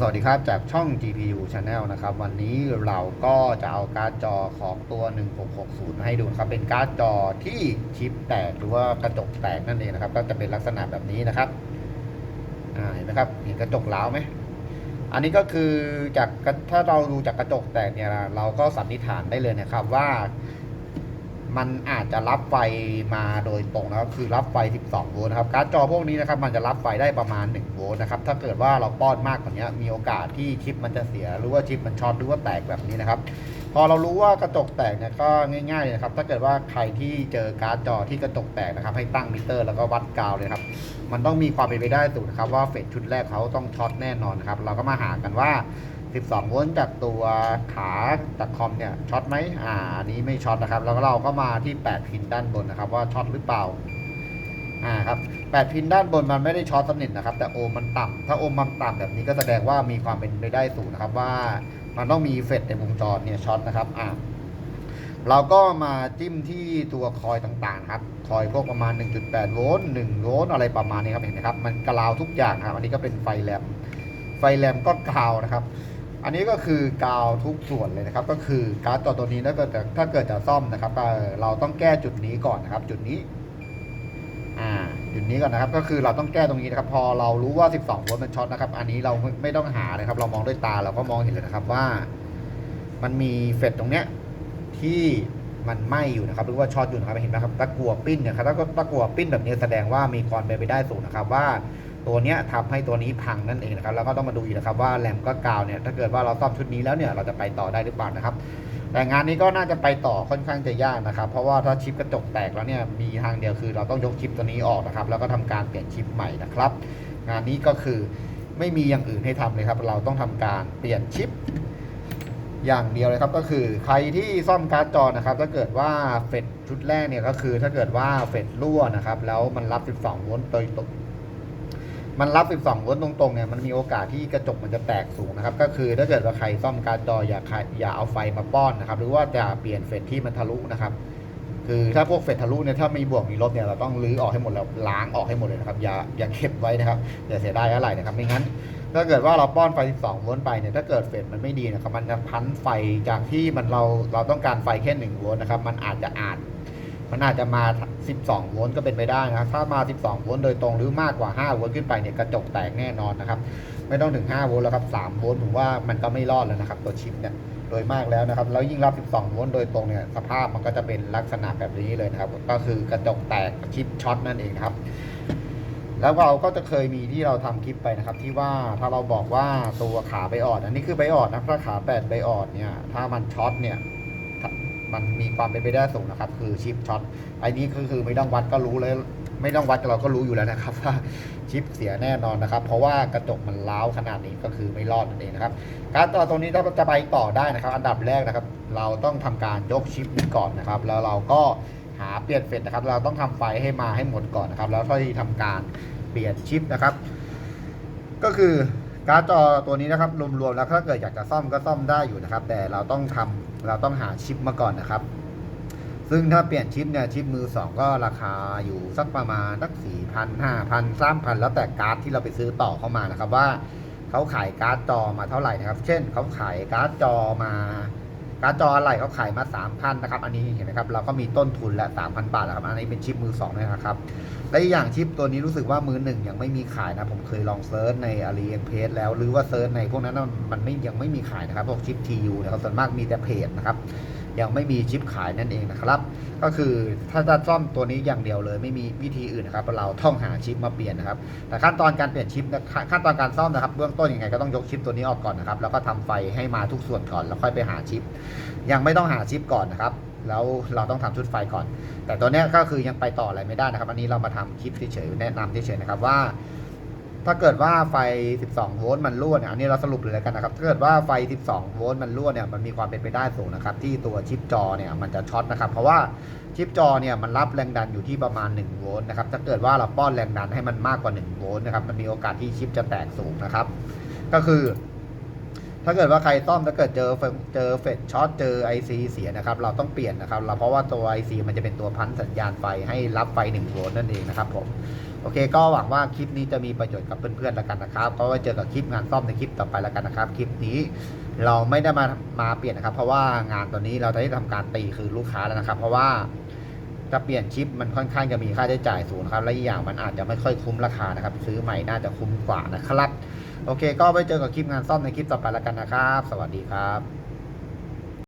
สวัสดีครับ จากช่อง GPU Channel นะครับ วันนี้เราก็จะเอาการ์ดจอของตัว 1660มาให้ดูครับ เป็นการ์ดจอที่ชิปแตกหรือว่ากระจกแตกนั่นเองนะครับ ก็จะเป็นลักษณะแบบนี้นะครับเห็นไหมครับ เห็นกระจกล้าวไหม อันนี้ก็คือจากถ้าเราดูจากกระจกแตกเนี่ย เราก็สันนิษฐานได้เลยนะครับว่า มันอาจจะรับไฟมาโดยตรงนะครับ คือรับไฟ 12 โวลต์นะครับ การ์ดจอพวกนี้นะครับมันจะรับไฟได้ประมาณ 1 โวลต์นะครับ ถ้าเกิดว่าเราป้อนมากกว่านี้มีโอกาสที่ชิปมันจะเสีย หรือว่าชิปมันช็อตหรือว่าแตกแบบนี้นะครับ พอเรารู้ว่ากระจกแตกเนี่ยก็ง่ายๆเลยนะครับ ถ้าเกิดว่าใครที่เจอการ์ดจอที่กระจกแตกนะครับ ให้ตั้งมิเตอร์แล้วก็วัดกาวเลยครับ มันต้องมีความเป็นไปได้สูงนะครับว่าเฟสชุดแรกเขาต้องช็อตแน่นอนนครับ เราก็มาหากันว่า 12 โวลต์จากตัวขาจากคอมเนี่ยช็อตไหมอ่าอันนี้ไม่ช็อตนะครับ แล้วก็เราก็มาที่ 8 พินด้านบนนะครับ ว่าช็อตหรือเปล่าอ่าครับ8พินด้านบนมันไม่ได้ช็อตสนิทนะครับ แต่โอมมันต่ำถ้าโอมมันต่ำแบบนี้ก็แสดงว่ามีความเป็นไปได้สูงนะครับว่ามันต้องมีเฟสในวงจรเนี่ยช็อตนะครับอ่าเราก็มาจิ้มที่ตัวคอยต่างๆครับ คอยพวกประมาณ 1.8 โวลต์ 1 โวลต์อะไรประมาณนี้ครับ เห็นไหมครับ มันกราวทุกอย่างครับ อันนี้ก็เป็นไฟแลมไฟแรมก็กาวนะครับ อันนี้ก็คือกาวทุกส่วนเลยนะครับ ก็คือการ์ดจอตัวนี้ถ้าเกิดจะถ้าเกิดจะซ่อมนะครับเราต้องแก้จุดนี้ก่อนนะครับ จุดนี้อ่าจุดนี้ก่อนนะครับ ก็คือเราต้องแก้ตรงนี้นะครับ พอเรารู้ว่า 12โวลต์มันช็อตนะครับ อันนี้เราไม่ต้องหาเลยครับ เรามองด้วยตาเราก็มองเห็นเลยนะครับว่า มันมีเฟดตรงเนี้ยที่มันไหม้อยู่นะครับหรือว่าช็อตอยู่นะครับเห็นไหมครับตะกัวปิ้นเนี่ยครับถ้าก็ตะกัวปิ้นแบบนี้แสดงว่ามีความเป็นไปได้สูงนะครับว่า ตัวเนี้ยทำให้ตัวนี้พังนั่นเองนะครับแล้วก็ต้องมาดูอีกนะครับว่าแรมก็กาวเนี่ยถ้าเกิดว่าเราซ่อมชุดนี้แล้วเนี่ยเราจะไปต่อได้หรือเปล่านะครับ แต่งานนี้ก็น่าจะไปต่อค่อนข้างจะยากนะครับ เพราะว่าถ้าชิปกระจกแตกแล้วเนี่ยมีทางเดียวคือ เราต้องยกชิปตัวนี้ออกนะครับ แล้วก็ทำการเปลี่ยนชิปใหม่นะครับ งานนี้ก็คือไม่มีอย่างอื่นให้ทำเลยครับ เราต้องทำการเปลี่ยนชิปอย่างเดียวเลยครับก็คือใครที่ซ่อมการ์ดจอนะครับ ถ้าเกิดว่าเฟดชุดแรกเนี่ยก็คือถ้าเกิดว่าเฟดรั่วนะครับ แล้วมันรับ 12 โวลต์โดย มันรับ 12 โวลต์ตรงๆเนี่ยมันมีโอกาสที่กระจกมันจะแตกสูงนะครับ ก็คือถ้าเกิดว่าใครซ่อมการดจออย่าอย่าเอาไฟมาป้อนนะครับ หรือว่าจะเปลี่ยนเฟดที่มันทะลุนะครับ คือถ้าพวกเฟดทะลุเนี่ยถ้ามีบวกมีลบเนี่ยเราต้องรื้อออกให้หมดแล้วล้างออกให้หมดเลยนะครับ อย่าอย่าเก็บไว้นะครับอย่าเสียดายอะไรนะครับไม่งั้นถ้าเกิดว่าเราป้อนไฟ 12 โวลต์ไปเนี่ย ถ้าเกิดเฟดมันไม่ดีนะครับ มันจะพันไฟจากที่มันเราเราต้องการไฟแค่ 1 โวลต์นะครับ มันอาจจะอาจ มันอาจจะมา 12 โวลต์ก็เป็นไปได้นะครับถ้ามา 12 โวลต์โดยตรงหรือมากกว่า 5 โวลต์ขึ้นไปเนี่ยกระจกแตกแน่นอนนะครับ ไม่ต้องถึง 5 โวลต์แล้วครับ 3 โวลต์ผมว่ามันก็ไม่รอดแล้วนะครับ ตัวชิปเนี่ยโดยมากแล้วนะครับ แล้วยิ่งรับ 12 โวลต์โดยตรงเนี่ยสภาพมันก็จะเป็นลักษณะแบบนี้เลยนะครับ ก็คือกระจกแตกชิปช็อตนั่นเองครับ แล้วเราก็จะเคยมีที่เราทำคลิปไปนะครับ ที่ว่าถ้าเราบอกว่าตัวขาไบออดอันนี้คือไบออดนะถ้าขาแปดไบออดเนี่ยถ้ามันช็อตเนี่ย มันมีความเป็นไปได้สูงนะครับ คือชิปช็อตไอ้นี้ก็คือไม่ต้องวัดก็รู้เลยไม่ต้องวัดเราก็รู้อยู่แล้วนะครับว่าชิปเสียแน่นอนนะครับ เพราะว่ากระจกมันล้าวขนาดนี้ก็คือไม่รอดนั่นเองนะครับ การต่อตรงนี้ถ้าจะไปต่อได้นะครับ อันดับแรกนะครับ เราต้องทำการยกชิปนี้ก่อนนะครับ แล้วเราก็หาเปลี่ยนเฟสนะครับ เราต้องทำไฟให้มาให้หมดก่อนนะครับ แล้วค่อยทำการเปลี่ยนชิปนะครับ ก็คือ การ์ดจอตัวนี้นะครับรวมๆแล้วถ้าเกิดอยากจะซ่อมก็ซ่อมได้อยู่นะครับ แต่เราต้องทำเราต้องหาชิปมาก่อนนะครับ ซึ่งถ้าเปลี่ยนชิปเนี่ยชิปมือสองก็ราคาอยู่สักประมาณสักสี่พันห้าพันสามพันแล้วแต่การ์ดที่เราไปซื้อต่อเข้ามานะครับ ว่าเขาขายการ์ดจอมาเท่าไหร่นะครับ เช่นเขาขายการ์ดจอมา การ์ดจออะไรเขาขายมา 3,000นะครับ อันนี้เห็นไหมครับ เราก็มีต้นทุนและ3,000 บาทแล้วครับ อันนี้เป็นชิปมือ2นะครับ และอย่างชิปตัวนี้รู้สึกว่ามือหนึ่งยังไม่มีขายนะ ผมเคยลองเซิร์ชใน AliExpress แล้ว หรือว่าเซิร์ชในพวกนั้นมันไม่ยังไม่มีขายนะครับ พวกชิป TU นะครับส่วนมากมีแต่เพจนะครับ ยังไม่มีชิปขายนั่นเองนะครับ ก็คือถ้าจะซ่อมตัวนี้อย่างเดียวเลยไม่มีวิธีอื่นนะครับ เราต้องหาชิปมาเปลี่ยนนะครับ แต่ขั้นตอนการเปลี่ยนชิปนะขั้นตอนการซ่อมนะครับ เบื้องต้นยังไงก็ต้องยกชิปตัวนี้ออกก่อนนะครับ แล้วก็ทำไฟให้มาทุกส่วนก่อนแล้วค่อยไปหาชิป ยังไม่ต้องหาชิปก่อนนะครับแล้วเราต้องทำชุดไฟก่อน แต่ตัวนี้ก็คือยังไปต่ออะไรไม่ได้นะครับ อันนี้เรามาทำคลิปเฉยๆแนะนำเฉยๆนะครับว่า ถ้าเกิดว่าไฟ 12 โวลต์มันรั่วเนี่ยอันนี้เราสรุปเลยแล้วกันนะครับ ถ้าเกิดว่าไฟ 12 โวลต์มันรั่วเนี่ย มันมีความเป็นไปได้สูงนะครับ ที่ตัวชิปจอเนี่ยมันจะช็อตนะครับ เพราะว่าชิปจอเนี่ยมันรับแรงดันอยู่ที่ประมาณ 1 โวลต์นะครับ ถ้าเกิดว่าเราป้อนแรงดันให้มันมากกว่า 1 โวลต์นะครับ มันมีโอกาสที่ชิปจะแตกสูงนะครับ ก็คือ ถ้าเกิดว่าใครซ่อมถ้าเกิดเจอเจอเฟดช็อตเจอ IC เสียนะครับ เราต้องเปลี่ยนนะครับเราเพราะว่าตัว IC มันจะเป็นตัวพันสัญญาณไฟให้รับไฟ1โวลต์นั่นเองนะครับผมโอเค ก็หวังว่าคลิปนี้จะมีประโยชน์กับเพื่อนๆแล้วกันนะครับก็ไว้เจอกับคลิปงานซ่อมในคลิปต่อไปแล้วกันนะครับคลิปนี้เราไม่ได้มามาเปลี่ยนนะครับ เพราะว่างานตัวนี้เราจะได้ทำการตีคือลูกค้าแล้วนะครับ เพราะว่า ถ้าเปลี่ยนชิปมันค่อนข้างจะมีค่าใช้จ่ายสูงครับ และอีกอย่างมันอาจจะไม่ค่อยคุ้มราคานะครับ ซื้อใหม่น่าจะคุ้มกว่านะครับ โอเค ก็ไปเจอกับคลิปงานซ่อมในคลิปต่อไปแล้วกันนะครับ สวัสดีครับ